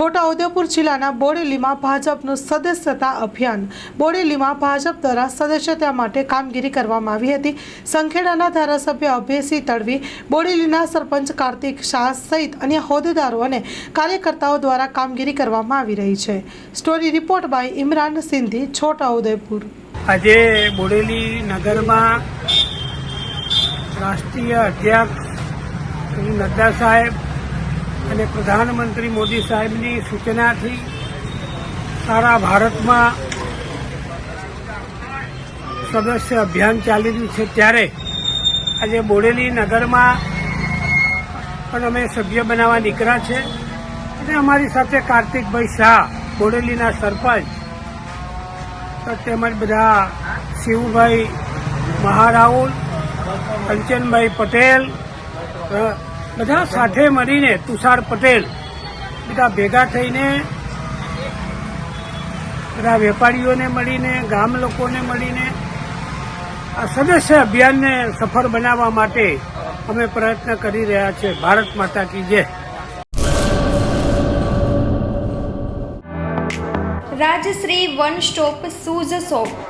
છોટાઉદેપુર જિલ્લાના બોડેલીમાં ભાજપનું સદસ્યતા અભિયાન. બોડેલીમાં ભાજપ દ્વારા સદસ્યતા માટે કામગીરી કરવામાં આવી હતી. સંખેડાના ધારાસભ્ય અભયસિંહ તડવી, બોડેલીના સરપંચ કાર્તિક શાહ સહિત અન્ય હોદ્દેદારો અને કાર્યકર્તાઓ દ્વારા કામગીરી કરવામાં આવી રહી છે. Story report by Imran Sindhi, Chhotaudepur. આજે બોડેલી નગરમાં રાષ્ટ્રીય અધ્યક્ષ શ્રી નડ્ડા સાહેબ અને પ્રધાનમંત્રી મોદી સાહેબની સૂચનાથી સારા ભારતમાં સદસ્ય અભિયાન ચાલી રહ્યું છે. ત્યારે આજે બોડેલી નગરમાં પણ અમે સભ્ય બનાવવા નીકળ્યા છે. અને અમારી સાથે કાર્તિકભાઈ શાહ, બોડેલીના સરપંચ તેમજ બધા શિવભાઈ મહારાઉલ, કંચનભાઈ પટેલ બધા સાથે મળીને તુષાર પટેલ બધા ભેગા થઈને બધા વેપારીઓને મળીને, ગામ લોકોને મળીને આ સદસ્ય અભિયાનને સફળ બનાવવા માટે અમે પ્રયત્ન કરી રહ્યા છીએ ભારત માતા કી જય. Rajshri one stop shoes shop.